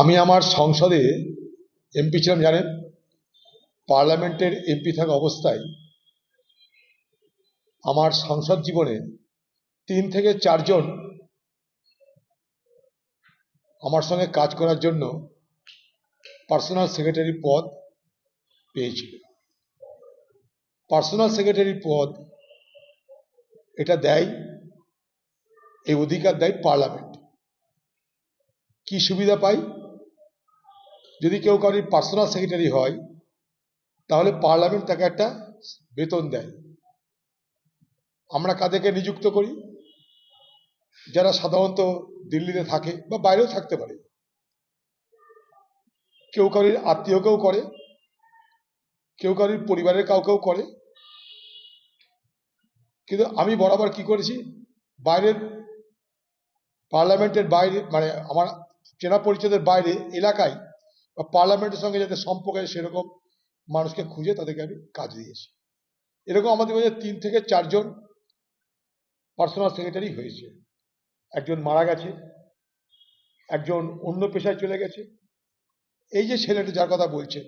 আমি আমার সংসদে এমপি ছিলাম, জানেন? পার্লামেন্টের এমপি থাকা অবস্থায় আমার সংসদ জীবনে তিন থেকে চারজন আমার সঙ্গে কাজ করার জন্য পার্সোনাল সেক্রেটারি পদ পেয়েছিল। পার্সোনাল সেক্রেটারি পদ এটা দেয় এই অধিকার দেয় পার্লামেন্ট। কি সুবিধা পাই? যদি কেউ কারোর পার্সোনাল সেক্রেটারি হয়, তাহলে পার্লামেন্ট তাকে একটা বেতন দেয়। আমরা কাদেরকে নিযুক্ত করি? যারা সাধারণত দিল্লিতে থাকে বা বাইরেও থাকতে পারে। কেউ কারোর আত্মীয়কেও করে, কেউ কারোর পরিবারের কাউকেও করে। কিন্তু আমি বরাবর কি করেছি? বাইরের পার্লামেন্টের বাইরে মানে আমার চেনা পরিচয়ের বাইরে এলাকায় বা পার্লামেন্টের সঙ্গে যাতে সম্পর্ক আছে সেরকম মানুষকে খুঁজে তাদেরকে আমি কাজ দিয়েছি। এরকম আমাদের মধ্যে তিন থেকে চারজন পার্সোনাল সেক্রেটারি হয়েছে। একজন মারা গেছে, একজন অন্য পেশায় চলে গেছে। এই যে ছেলেটা যার কথা বলছে,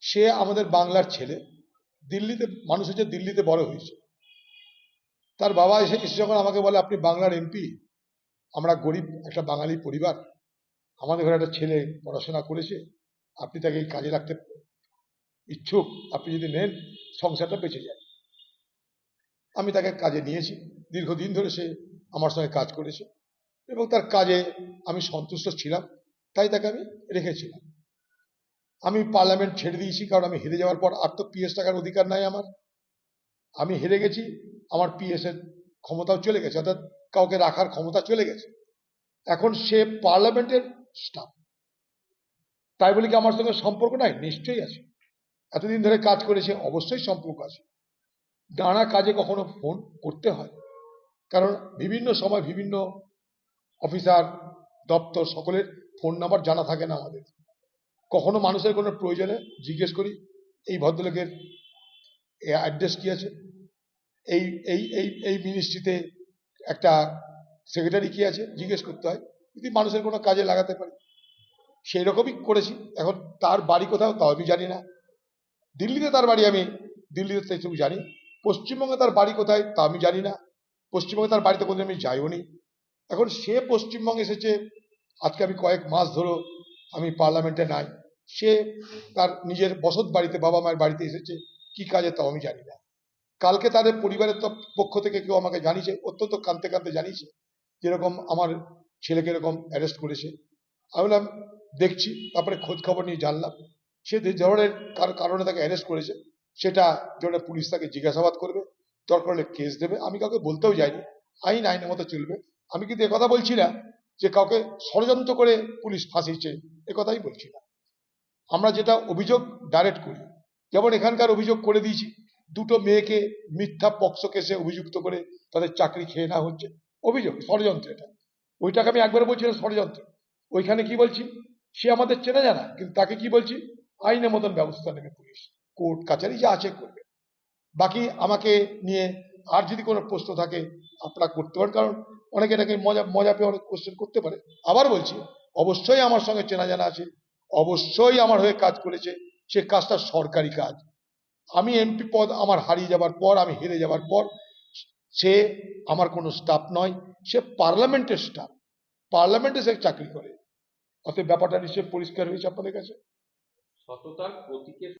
সে আমাদের বাংলার ছেলে, দিল্লিতে, মানুষ হচ্ছে দিল্লিতে বড় হয়েছে। তার বাবা এসে এসে যখন আমাকে বলে, আপনি বাংলার এমপি? আমরা গরিব, একটা বাঙালি পরিবার, আমাদের ঘরে একটা ছেলে পড়াশোনা করেছে, আপনি তাকে কাজে রাখতে ইচ্ছুক, আপনি যদি নেন, সংসারটা বেঁচে যায়। আমি তাকে কাজে নিয়েছি, দীর্ঘদিন ধরে সে আমার সঙ্গে কাজ করেছে এবং তার কাজে আমি সন্তুষ্ট ছিলাম, তাই তাকে আমি রেখেছিলাম। আমি পার্লামেন্ট ছেড়ে দিয়েছি, কারণ আমি হেরে যাওয়ার পর আর তো পিএস টাকার অধিকার নাই আমার। আমি হেরে গেছি, আমার পিএস এর ক্ষমতাও চলে গেছে, অর্থাৎ কাউকে রাখার ক্ষমতা চলে গেছে। এখন সে পার্লামেন্টের স্টাফ তাই বলে কি আমার সঙ্গে সম্পর্ক নাই? নিশ্চয়ই আছে। এতদিন ধরে কাজ করেছে অবশ্যই সম্পর্ক আছে। নানা কাজে কখনো ফোন করতে হয়। কারণ বিভিন্ন সময় বিভিন্ন অফিসার দপ্তর সকলের ফোন নাম্বার জানা থাকে না আমাদের। কখনো মানুষের কোনো প্রয়োজনে জিজ্ঞেস করি, এই ভদ্রলোকের অ্যাড্রেস কি আছে? এই এই এই এই মিনিস্ট্রিতে একটা সেক্রেটারি কি আছে, জিজ্ঞেস করতে হয়, যদি মানুষের কোনো কাজে লাগাতে পারি। সেই রকমই করেছি। এখন তার বাড়ি কোথাও তাও আমি জানি না। দিল্লিতে তার বাড়ি আমি, দিল্লিতে সেটুকু জানি। পশ্চিমবঙ্গে তার বাড়ি কোথায় তা আমি জানি না। পশ্চিমবঙ্গে তার বাড়িতে কোনোদিন আমি যাইও নি। এখন সে পশ্চিমবঙ্গে এসেছে, আজকে আমি কয়েক মাস ধরো আমি পার্লামেন্টে নাই। সে তার নিজের বসত বাড়িতে বাবা মায়ের বাড়িতে এসেছে। কি কাজে তাও আমি জানি না। কালকে তাদের পরিবারের পক্ষ থেকে কেউ আমাকে জানিয়েছে, অত্যন্ত কাঁদতে কাঁদতে জানিয়েছে, যেরকম আমার ছেলেকে এরকম অ্যারেস্ট করেছে। আমি বললাম, দেখছি, তারপরে খোঁজ খবর নিয়ে জানলাম। সে যে ধরনের কার- কারণে তাকে অ্যারেস্ট করেছে, সেটা জন্য পুলিশ তাকে জিজ্ঞাসাবাদ করবে দরকার হলে কেস দেবে, আমি কাউকে বলতেও যাইনি। আইন আইনের মতো চলবে। আমি কিন্তু একথা বলছি না যে কাউকে ষড়যন্ত্র করে পুলিশ ফাঁসিয়েছে একথাই বলছি না। আমরা যেটা অভিযোগ ডাইরেক্ট করি, যেমন এখানকার অভিযোগ করে দিয়েছি দুটো মেয়েকে মিথ্যা পক্সো কেসে অভিযুক্ত করে তাদের চাকরি খেয়ে নেওয়া হচ্ছে। অভিযোগ, ষড়যন্ত্র এটা। ওইটাকে আমি একবার বলছি না, ষড়যন্ত্র। ওইখানে কি বলছি? সে আমাদের চেনা জানা, কিন্তু তাকে কি বলছি? আইনের মতন ব্যবস্থা নেবে পুলিশ। কোর্ট, কাছারি যা আছে করবে। বাকি আমাকে নিয়ে আর যদি কোনো প্রশ্ন থাকে, আপনারা করতে পারেন। কারণ অনেকে এটাকে মজা মজা পেয়ে অনেক কোশ্চেন করতে পারে। আবার বলছি, অবশ্যই আমার সঙ্গে চেনা জানা আছে। অবশ্যই আমার হয়ে কাজ করেছে। সে কাজটা সরকারি কাজ। আমি এমপি পদ, আমার হারিয়ে যাবার পর, আমি হেরে যাবার পর, সে আমার কোনো স্টাফ নয়, সে পার্লামেন্টের স্টাফ পার্লামেন্টে সে চাকরি করে। অতএব ব্যাপারটা নিশ্চয়ই পরিষ্কার হয়েছে আপনাদের কাছে? সততার প্রতীকের